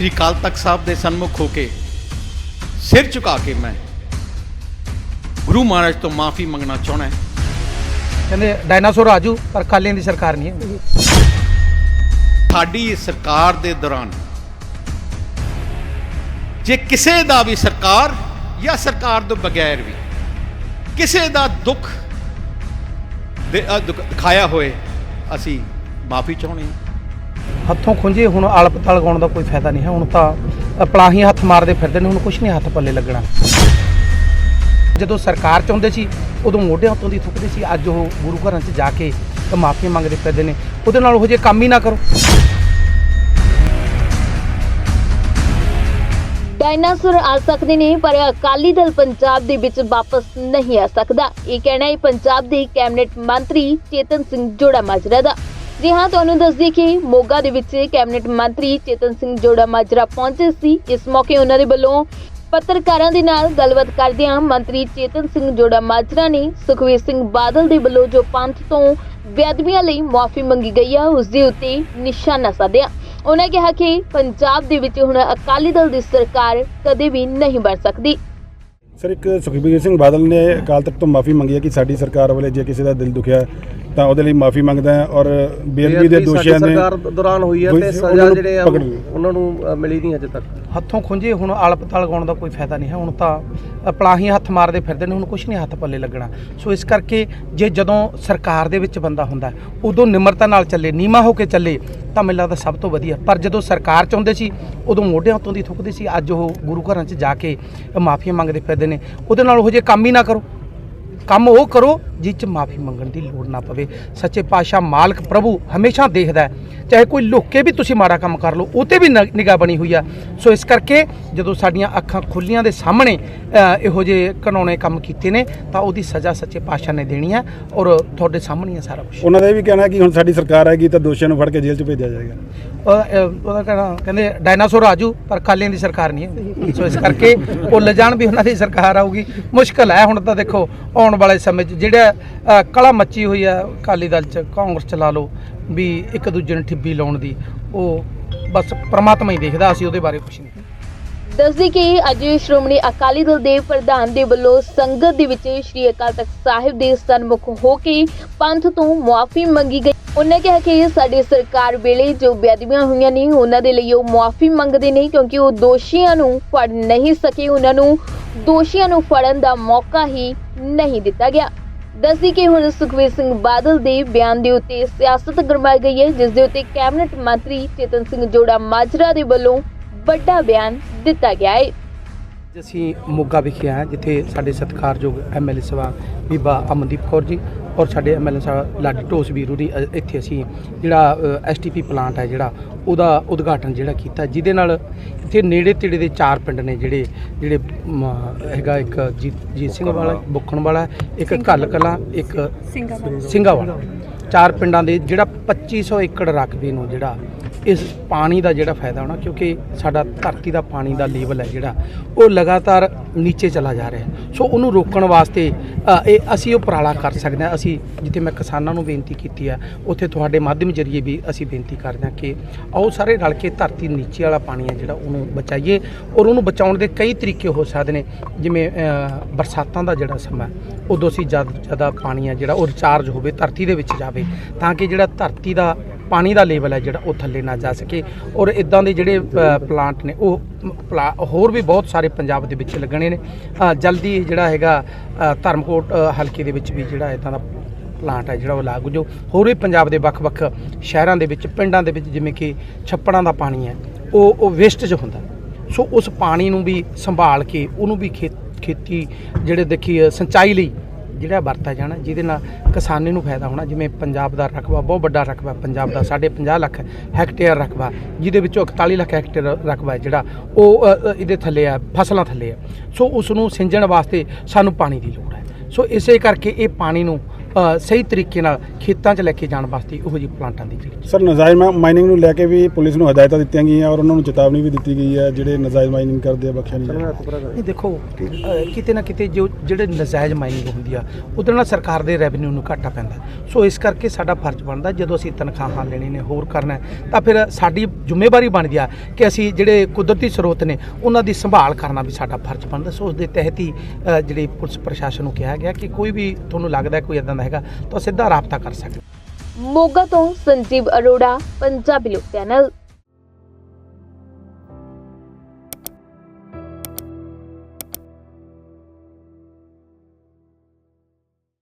ਸ੍ਰੀ ਅਕਾਲ ਤਖਤ ਸਾਹਿਬ ਦੇ ਸਨਮੁਖ ਹੋ ਕੇ ਸਿਰ ਝੁਕਾ ਕੇ ਮੈਂ ਗੁਰੂ ਮਹਾਰਾਜ ਤੋਂ ਮਾਫੀ ਮੰਗਣਾ ਚਾਹਣਾ ਹੈ। ਕਹਿੰਦੇ ਡਾਇਨਾਸੌਰ ਆਜੂ ਪਰ ਕਾਲੀਆਂ ਦੀ ਸਰਕਾਰ ਨਹੀਂ ਹੈ ਸਾਡੀ ਸਰਕਾਰ ਦੇ ਦੌਰਾਨ ਜੇ ਕਿਸੇ ਦਾ ਵੀ ਸਰਕਾਰ ਜਾਂ ਸਰਕਾਰ ਤੋਂ ਬਗੈਰ ਵੀ ਕਿਸੇ ਦਾ ਦੁੱਖ ਦੇ- ਅ, ਦੁੱਖ ਦਿਖਾਇਆ ਹੋਏ ਅਸੀਂ ਮਾਫੀ ਚਾਹੁੰਦੇ ਹਾਂ। ਹੱਥੋਂ ਖੁੰਝੇ, ਹੁਣ ਆਲਪਤਾ ਲਗਾਉਣ ਦਾ ਕੋਈ ਫਾਇਦਾ ਨਹੀਂ ਹੈ। ਹੁਣ ਤਾਂ ਪਲਾਹੀ ਹੱਥ ਮਾਰਦੇ ਫਿਰਦੇ ਨੇ, ਹੁਣ ਕੁਝ ਨਹੀਂ ਹੱਥ ਪੱਲੇ ਲੱਗਣਾ। ਜਦੋਂ ਸਰਕਾਰ ਚਾਹੁੰਦੇ ਸੀ, ਉਦੋਂ ਮੋਢਿਆਂ ਤੋਂ ਦੀ ਥੁੱਕਦੇ ਸੀ। ਅੱਜ ਉਹ ਗੁਰੂ ਘਰਾਂ 'ਚ ਜਾ ਕੇ ਮਾਫੀ ਮੰਗਦੇ ਫਿਰਦੇ ਨੇ। ਉਹਦੇ ਨਾਲ ਉਹ ਜੇ ਕੰਮ ਹੀ ਨਾ ਕਰੋ। ਡਾਇਨਾਸੌਰ ਆ ਸਕਦੇ ਨੇ, ਪਰ ਅਕਾਲੀ ਦਲ ਪੰਜਾਬ ਦੇ ਵਿੱਚ ਵਾਪਸ ਨਹੀਂ ਆ ਸਕਦਾ। ਇਹ ਕਹਿਣਾ ਹੈ, ਪੰਜਾਬ ਦੇ ਕੈਬਨਿਟ ਮੰਤਰੀ ਚੇਤਨ ਸਿੰਘ ਜੋੜਾ ਮਾਜਰਾ ਦਾ। ਜੀ ਹਾਂ, ਤੁਹਾਨੂੰ ਦੱਸ ਦਈਏ ਕਿ ਮੋਗਾ ਦੇ ਵਿੱਚ ਕੈਬਨਿਟ ਮੰਤਰੀ ਚੇਤਨ ਸਿੰਘ ਜੋੜਾ ਮਾਜਰਾ ਪਹੁੰਚੇ ਸੀ। ਇਸ ਮੌਕੇ ਉਹਨਾਂ ਦੇ ਵੱਲੋਂ ਪੱਤਰਕਾਰਾਂ ਦੇ ਨਾਲ ਗੱਲਬਾਤ ਕਰਦਿਆਂ ਮੰਤਰੀ ਚੇਤਨ ਸਿੰਘ ਜੋੜਾ ਮਾਜਰਾ ਨੇ ਸੁਖਵੀਰ ਸਿੰਘ ਬਾਦਲ ਦੇ ਵੱਲੋਂ ਜੋ ਪੰਥ ਤੋਂ ਬੇਅਦਬੀਆਂ ਲਈ ਮਾਫੀ ਮੰਗੀ ਗਈ ਆ, ਉਸ ਦੇ ਉੱਤੇ ਨਿਸ਼ਾਨਾ ਸਾਧਿਆ। ਉਹਨਾਂ ਕਿਹਾ ਕਿ ਪੰਜਾਬ ਦੇ ਵਿੱਚ ਹੁਣ ਅਕਾਲੀ ਦਲ ਦੀ ਸਰਕਾਰ ਕਦੇ ਵੀ ਨਹੀਂ ਬਣ ਸਕਦੀ। ਸਰ, ਇੱਕ ਸੁਖਬੀਰ ਸਿੰਘ ਬਾਦਲ ਨੇ ਅਕਾਲ ਤਖਤ ਤੋਂ ਮਾਫੀ ਮੰਗੀ ਹੈ ਕਿ ਸਾਡੀ ਸਰਕਾਰ ਵੱਲੋਂ ਜੇ ਕਿਸੇ ਦਾ ਦਿਲ ਦੁਖਿਆ ਤਾਂ ਉਹਦੇ ਲਈ ਮਾਫੀ ਮੰਗਦਾ ਹੈ ਔਰ ਬੇਅਦਬੀ ਦੇ ਦੋਸ਼ੀਆਂ ਨੇ ਸਰਕਾਰ ਦੌਰਾਨ ਹੋਈ ਹੈ ਤੇ ਸਜ਼ਾ ਜਿਹੜੇ ਆ। ਉਹਨਾਂ ਨੂੰ ਮਿਲੀ ਨਹੀਂ ਅਜੇ ਤੱਕ। ਹੱਥੋਂ ਖੁੰਝੇ ਹੁਣ ਆਲਪਤਾ ਲਗਾਉਣ ਦਾ ਕੋਈ ਫਾਇਦਾ ਨਹੀਂ ਹੈ। ਹੁਣ ਤਾਂ ਪਲਾਹੀ ਹੱਥ ਮਾਰਦੇ ਫਿਰਦੇ ਨੇ ਹੁਣ ਕੁਝ ਨਹੀਂ ਹੱਥ ਪੱਲੇ ਲੱਗਣਾ। ਸੋ ਇਸ ਕਰਕੇ ਜੇ ਜਦੋਂ ਸਰਕਾਰ ਦੇ ਵਿੱਚ ਬੰਦਾ ਹੁੰਦਾ ਉਦੋਂ ਨਿਮਰਤਾ ਨਾਲ ਚੱਲੇ ਨੀਮਾ ਹੋ ਕੇ ਚੱਲੇ ਤਾਂ ਮੈਨੂੰ ਲੱਗਦਾ ਸਭ ਤੋਂ ਵਧੀਆ। ਪਰ ਜਦੋਂ ਸਰਕਾਰ ਚਾਹੁੰਦੇ ਸੀ ਉਦੋਂ ਮੋਢਿਆਂ ਤੋਂ ਦੀ ਥੁੱਕਦੇ ਸੀ। ਅੱਜ ਉਹ ਗੁਰੂ ਘਰਾਂ 'ਚ ਜਾ ਕੇ ਮਾਫੀ ਮੰਗਦੇ ਫਿਰਦੇ ਨੇ। ਉਹਦੇ ਨਾਲ ਉਹ ਜੇ ਕੰਮ ਹੀ ਨਾ ਕਰੋ। ਕੰਮ ਉਹ ਕਰੋ ਜਿਸ 'ਚ ਮਾਫੀ ਮੰਗਣ ਦੀ ਲੋੜ ਨਾ ਪਵੇ। ਸੱਚੇ ਪਾਤਸ਼ਾਹ ਮਾਲਕ ਪ੍ਰਭੂ ਹਮੇਸ਼ਾ ਦੇਖਦਾ ਹੈ। ਚਾਹੇ ਕੋਈ ਲੁੱਕ ਕੇ ਵੀ ਤੁਸੀਂ ਮਾੜਾ ਕੰਮ ਕਰ ਲਓ ਉਹ ਤੇ ਵੀ ਨਿਗਾਹ ਬਣੀ ਹੋਈ ਆ। ਸੋ ਇਸ ਕਰਕੇ ਜਦੋਂ ਸਾਡੀਆਂ ਅੱਖਾਂ ਖੁੱਲੀਆਂ ਦੇ ਸਾਹਮਣੇ ਇਹੋ ਜਿਹੇ ਕਾਨੂੰਨੇ ਕੰਮ ਕੀਤੇ ਨੇ ਤਾਂ ਉਹਦੀ ਸਜ਼ਾ ਸੱਚੇ ਪਾਤਸ਼ਾਹ ਨੇ ਦੇਣੀ ਹੈ ਔਰ ਤੁਹਾਡੇ ਸਾਹਮਣੇ ਹੈ ਸਾਰਾ ਕੁਝ ਉਹਨਾਂ ਦਾ ਇਹ ਵੀ ਕਹਿਣਾ ਕਿ ਹੁਣ ਸਾਡੀ ਸਰਕਾਰ ਆਏਗੀ ਤਾਂ ਦੋਸ਼ੀਆਂ ਨੂੰ ਫੜ ਕੇ ਜੇਲ੍ਹ 'ਚ ਭੇਜਿਆ ਜਾਏਗਾ। ਉਹਦਾ ਕਹਿਣਾ ਕਹਿੰਦੇ ਡਾਇਨਾਸੌਰ ਆਜੂ ਪਰ ਕਾਲੀਆਂ ਦੀ ਸਰਕਾਰ ਨਹੀਂ ਹੈ ਸੋ ਇਸ ਕਰਕੇ ਭੁੱਲ ਜਾਣ ਵੀ ਉਹਨਾਂ ਦੀ ਸਰਕਾਰ ਆਊਗੀ। ਮੁਸ਼ਕਲ ਹੈ ਹੁਣ ਤਾਂ ਦੇਖੋ ਆਉਣ ਵਾਲੇ ਸਮੇਂ 'ਚ ਜਿਹੜਾ ਅ, ਕਲਾ ਮੱਚੀ ਹੋਈ ਆ ਅਕਾਲੀ ਦਲ 'ਚ ਕਾਂਗਰਸ 'ਚ ਲਾ ਲਓ ਵੀ ਇੱਕ ਦੂਜੇ ਨੂੰ ਠਿੱਬੀ ਲਾਉਣ ਦੀ। ਉਹ ਬਸ ਪ੍ਰਮਾਤਮਾ ਹੀ ਦੇਖਦਾ ਅਸੀਂ ਉਹਦੇ ਬਾਰੇ ਕੁਝ ਨਹੀਂ। ਦੱਸਦੀ ਕਿ ਅੱਜ ਸ਼੍ਰੋਮਣੀ ਅਕਾਲੀ ਦਲ ਦੇ ਪ੍ਰਧਾਨ ਦੇ ਵੱਲੋਂ ਸੰਗਤ ਦੇ ਵਿੱਚ ਸ਼੍ਰੀ ਅਕਾਲ ਤਖਤ ਸਾਹਿਬ ਦੇ ਸਨਮੁਖ ਹੋ ਕੇ ਪੰਥ ਤੋਂ ਮੁਆਫੀ ਮੰਗੀ ਗਈ। ਉਹਨਾਂ ਕਿਹਾ ਕਿ ਸਾਡੀ ਸਰਕਾਰ ਵੇਲੇ ਜੋ ਬੇਅਦਬੀਆਂ ਹੋਈਆਂ ਨੇ ਉਹਨਾਂ ਦੇ ਲਈ ਉਹ ਮੁਆਫੀ ਮੰਗਦੇ ਨੇ ਕਿਉਂਕਿ ਉਹ ਦੋਸ਼ੀਆਂ ਨੂੰ ਫੜ ਨਹੀਂ ਸਕੇ। ਉਹਨਾਂ ਨੂੰ ਦੋਸ਼ੀਆਂ ਨੂੰ ਫੜਨ ਦਾ ਮੌਕਾ ਹੀ ਨਹੀਂ ਦਿੱਤਾ ਗਿਆ। ਦੱਸਦੀ ਕਿ ਹੁਣ ਸੁਖਵੀਰ ਸਿੰਘ ਬਾਦਲ ਦੇ ਬਿਆਨ ਦੇ ਉੱਤੇ ਸਿਆਸਤ ਗਰਮਾਈ ਗਈ ਹੈ, ਜਿਸ ਦੇ ਉੱਤੇ ਕੈਬਨਿਟ ਮੰਤਰੀ ਚੇਤਨ ਸਿੰਘ ਜੋੜਾ ਮਾਜਰਾ ਦੇ ਵੱਲੋਂ ਵੱਡਾ ਬਿਆਨ ਦਿੱਤਾ ਗਿਆ ਹੈ। ਅਸੀਂ ਮੋਗਾ ਵਿਖੇ ਆਏ ਹਾਂ, ਜਿੱਥੇ ਸਾਡੇ ਸਤਿਕਾਰਯੋਗ ਐਮਐਲਏ ਸਭਾ ਬੀਬਾ ਅਮਨਦੀਪ ਕੌਰ ਜੀ ਔਰ ਸਾਡੇ ਐਮਐਲਏ ਸਾਹਿਬ ਲਾਡੀ ਢੋਸ ਵੀਰੂ ਦੀ ਇੱਥੇ ਅਸੀਂ ਜਿਹੜਾ ਐਸਟੀਪੀ ਪਲਾਂਟ ਹੈ ਜਿਹੜਾ ਉਹਦਾ ਉਦਘਾਟਨ ਜਿਹੜਾ ਕੀਤਾ। ਜਿਹਦੇ ਨਾਲ ਇੱਥੇ ਨੇੜੇ ਤੇੜੇ ਦੇ ਚਾਰ ਪਿੰਡ ਨੇ ਜਿਹੜੇ ਜਿਹੜੇ ਹੈਗਾ ਇੱਕ ਜੀਤ ਜੀਤ ਸਿੰਘ ਵਾਲਾ ਬੁੱਖਣ ਵਾਲਾ ਇੱਕ ਘੱਲ ਕਲਾਂ ਇੱਕ ਸਿੰਘਾ ਵਾਲਾ ਚਾਰ ਪਿੰਡਾਂ ਦੇ ਜਿਹੜਾ 2500 ਏਕੜ ਰਕਬੇ ਨੂੰ ਜਿਹੜਾ ਇਸ ਪਾਣੀ ਦਾ ਜਿਹੜਾ ਫਾਇਦਾ ਹੋਣਾ, ਕਿਉਂਕਿ ਸਾਡਾ ਧਰਤੀ ਦਾ ਪਾਣੀ ਦਾ ਲੈਵਲ ਹੈ ਜਿਹੜਾ, ਉਹ ਲਗਾਤਾਰ ਨੀਚੇ ਚਲਾ ਜਾ ਰਿਹਾ। ਸੋ ਉਹਨੂੰ ਰੋਕਣ ਵਾਸਤੇ ਇਹ ਅਸੀਂ ਉਹ ਉਪਰਾਲਾ ਕਰ ਸਕਦੇ ਹਾਂ। ਅਸੀਂ ਜਿੱਥੇ ਮੈਂ ਕਿਸਾਨਾਂ ਨੂੰ ਬੇਨਤੀ ਕੀਤੀ ਹੈ, ਉੱਥੇ ਤੁਹਾਡੇ ਮਾਧਿਅਮ ਜਰੀਏ ਵੀ ਅਸੀਂ ਬੇਨਤੀ ਕਰਦੇ ਹਾਂ ਕਿ ਆਓ ਸਾਰੇ ਰਲ ਕੇ ਧਰਤੀ ਨੀਚੇ ਵਾਲਾ ਪਾਣੀ ਹੈ ਜਿਹੜਾ, ਉਹਨੂੰ ਬਚਾਈਏ ਔਰ ਉਹਨੂੰ ਬਚਾਉਣ ਦੇ ਕਈ ਤਰੀਕੇ ਹੋ ਸਕਦੇ ਨੇ। ਜਿਵੇਂ ਬਰਸਾਤਾਂ ਦਾ ਜਿਹੜਾ ਸਮਾਂ ਉਦੋਂ ਅਸੀਂ ਜਦ ਜ਼ਿਆਦਾ ਪਾਣੀ ਹੈ ਜਿਹੜਾ, ਉਹ ਰਿਚਾਰਜ ਹੋਵੇ, ਧਰਤੀ ਦੇ ਵਿੱਚ ਜਾਵੇ, ਤਾਂ ਕਿ ਜਿਹੜਾ ਧਰਤੀ ਦਾ ਪਾਣੀ ਦਾ ਲੈਵਲ ਹੈ ਜਿਹੜਾ ਉਹ ਥੱਲੇ ਨਾ ਜਾ ਸਕੇ ਔਰ ਇਦਾਂ ਦੇ ਜਿਹੜੇ ਪਲਾਂਟ ਨੇ, ਉਹ, ਪਲਾ- ਹੋਰ ਵੀ ਬਹੁਤ ਸਾਰੇ ਪੰਜਾਬ ਦੇ ਵਿੱਚ ਲੱਗਣੇ ਨੇ। ਜਲਦੀ ਜਿਹੜਾ ਹੈਗਾ ਧਰਮਕੋਟ ਹਲਕੇ ਦੇ ਵਿੱਚ ਵੀ ਜਿਹੜਾ ਇਦਾਂ ਦਾ ਪਲਾਂਟ ਹੈ ਜਿਹੜਾ ਉਹ ਲਾਗੂ ਜੋ ਹੋਰ ਵੀ ਪੰਜਾਬ ਦੇ ਵੱਖ-ਵੱਖ ਸ਼ਹਿਰਾਂ ਦੇ ਵਿੱਚ, ਪਿੰਡਾਂ ਦੇ ਵਿੱਚ ਜਿਵੇਂ ਕਿ ਛੱਪੜਾਂ ਦਾ ਪਾਣੀ ਹੈ, ਉਹ ਉਹ ਵੇਸਟੇਜ ਹੁੰਦਾ। ਸੋ ਉਸ ਪਾਣੀ ਨੂੰ ਵੀ ਸੰਭਾਲ ਕੇ, ਉਹਨੂੰ ਵੀ ਖੇਤ ਖੇਤੀ ਜਿਹੜੇ ਦੇਖੀ ਸਿੰਚਾਈ ਲਈ ਜਿਹੜਾ ਵਰਤਿਆ ਜਾਣਾ, ਜਿਹਦੇ ਨਾਲ ਕਿਸਾਨੀ ਨੂੰ ਫਾਇਦਾ ਹੋਣਾ, ਜਿਵੇਂ ਪੰਜਾਬ ਦਾ ਰਕਬਾ, ਬਹੁਤ ਵੱਡਾ ਰਕਬਾ ਪੰਜਾਬ ਦਾ ਸਾਡੇ 50 ਲੱਖ ਹੈਕਟੇਅਰ ਰਕਬਾ, ਜਿਹਦੇ ਵਿੱਚੋਂ 41 ਲੱਖ ਹੈਕਟੇਅਰ ਰਕਬਾ ਜਿਹੜਾ, ਉਹ ਇਹਦੇ ਥੱਲੇ ਆ, ਫਸਲਾਂ ਥੱਲੇ ਆ। ਸੋ ਉਸ ਨੂੰ ਸਿੰਜਣ ਵਾਸਤੇ ਸਾਨੂੰ ਪਾਣੀ ਦੀ ਲੋੜ ਹੈ। ਸੋ ਇਸੇ ਕਰਕੇ ਇਹ ਪਾਣੀ ਨੂੰ ਸਹੀ ਤਰੀਕੇ ਨਾਲ ਖੇਤਾਂ 'ਚ ਲੈ ਕੇ ਜਾਣ ਵਾਸਤੇ ਉਹੋ ਜਿਹੇ ਪਲਾਂਟਾਂ ਦੀ ਜਿਹੜੀ ਸਰ ਨਜਾਇਜ਼ ਮਾਈਨਿੰਗ ਨੂੰ ਲੈ ਕੇ ਵੀ ਪੁਲਿਸ ਨੂੰ ਹਦਾਇਤਾਂ ਦਿੱਤੀਆਂ ਗਈਆਂ ਔਰ ਉਹਨਾਂ ਨੂੰ ਚੇਤਾਵਨੀ ਵੀ ਦਿੱਤੀ ਗਈ ਹੈ ਜਿਹੜੇ ਨਜਾਇਜ਼ ਮਾਈਨਿੰਗ ਕਰਦੇ ਆ ਬਖਸ਼ਿਆ ਨਹੀਂ। ਨਹੀਂ ਦੇਖੋ ਕਿਤੇ ਨਾ ਕਿਤੇ ਜੋ ਜਿਹੜੇ ਨਜਾਇਜ਼ ਮਾਈਨਿੰਗ ਹੁੰਦੀ ਆ ਉਹਦੇ ਨਾਲ ਸਰਕਾਰ ਦੇ ਰੈਵਨਿਊ ਨੂੰ ਘਾਟਾ ਪੈਂਦਾ। ਸੋ ਇਸ ਕਰਕੇ ਸਾਡਾ ਫਰਜ਼ ਬਣਦਾ ਜਦੋਂ ਅਸੀਂ ਤਨਖਾਹਾਂ ਲੈਣੀ ਨੇ ਹੋਰ ਕਰਨਾ ਤਾਂ ਫਿਰ ਸਾਡੀ ਜ਼ਿੰਮੇਵਾਰੀ ਬਣਦੀ ਆ ਕਿ ਅਸੀਂ ਜਿਹੜੇ ਕੁਦਰਤੀ ਸਰੋਤ ਨੇ ਉਹਨਾਂ ਦੀ ਸੰਭਾਲ ਕਰਨਾ ਵੀ ਸਾਡਾ ਫਰਜ਼ ਬਣਦਾ। ਸੋ ਉਸ ਦੇ ਤਹਿਤ ਹੀ ਜਿਹੜੀ ਪੁਲਿਸ ਪ੍ਰਸ਼ਾਸਨ ਨੂੰ ਕਿਹਾ ਗਿਆ ਕਿ ਕੋਈ ਵੀ ਤੁਹਾਨੂੰ ਲੱਗਦਾ ਕੋਈ ਇਦਾਂ ਦਾ ਹੈਗਾ ਤਾਂ ਸਿੱਧਾ ਰਾਬਤਾ ਕਰ ਸਕਦੇ ਮੋਗਾ ਤੋਂ ਸੰਜੀਵ ਅਰੋੜਾ ਪੰਜਾਬੀ ਲੋਕ ਚੈਨਲ।